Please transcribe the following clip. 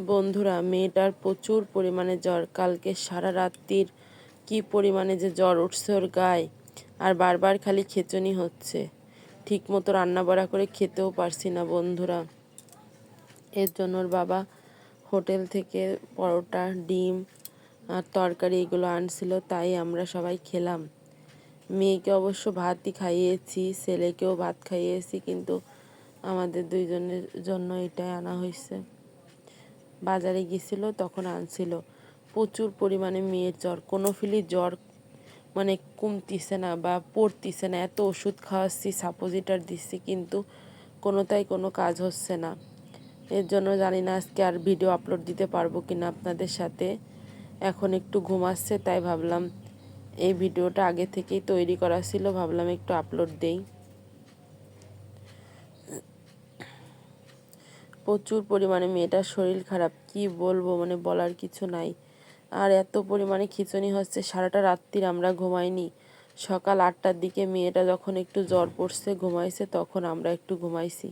বন্ধুরা, মেয়েটার প্রচুর পরিমাণে জ্বর। কালকে সারা রাত্রির কি পরিমাণে যে জ্বর উঠছে ওর গায়ে। আর বারবার খালি খেচনি হচ্ছে। ঠিক মতো রান্না বাড়া করে খেতেও পারছি না বন্ধুরা। এর জন্য ওর বাবা হোটেল থেকে পরোটা, ডিম আর তরকারি এগুলো আনছিল, তাই আমরা সবাই খেলাম। মেয়েকে অবশ্য ভাতই খাইয়েছি, ছেলেকেও ভাত খাইয়েছি, কিন্তু আমাদের দুইজনের জন্য এটাই আনা হয়েছে। বাজারে গেছিল, তখন আনছিল। প্রচুর পরিমাণে মেয়ের জ্বর। কোনো ফিলি জ্বর মানে কমতিছে না বা পড়তিছে না। এত ওষুধ খাওয়াচ্ছি সাপোজিটার দিচ্ছি, কিন্তু কোনোটাই কোনো কাজ হচ্ছে না। এর জন্য জানি না আজকে আর ভিডিও আপলোড দিতে পারব কি না আপনাদের সাথে। এখন একটু ঘুমাচ্ছে, তাই ভাবলাম এই ভিডিওটা আগে থেকেই তৈরি করা ছিল, ভাবলাম একটু আপলোড দেই। প্রচুর পরিমাণে মেয়েটার শরীর খারাপ, কি বলব? মানে বলার কিছু নাই। আর এত পরিমাণে খিচুনি হচ্ছে, সারাটা রাত্রির আমরা ঘুমাইনি। সকাল আটটার দিকে মেয়েটা যখন একটু জ্বর পড়ছে, ঘুমাইছে, তখন আমরা একটু ঘুমাইছি।